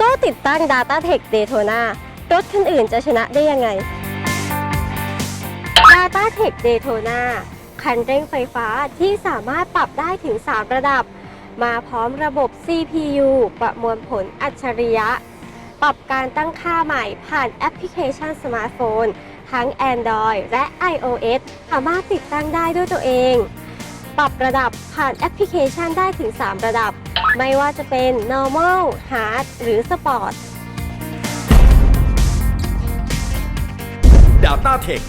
ก็ติดตั้ง Data Tech Daytona รถคันอื่นจะชนะได้ยังไง Data Tech Daytona คันเร่งไฟฟ้าที่สามารถปรับได้ถึง 3 ระดับ มาพร้อมระบบ CPU ประมวลผลอัจฉริยะ ปรับการตั้งค่าใหม่ผ่านแอปพลิเคชันสมาร์ทโฟน ทั้ง Android และ iOS สามารถติดตั้งได้ด้วยตัวเอง ปรับระดับผ่านแอปพลิเคชันได้ถึง 3 ระดับ ไม่ว่าจะเป็น normal hard หรือ sport Data Tech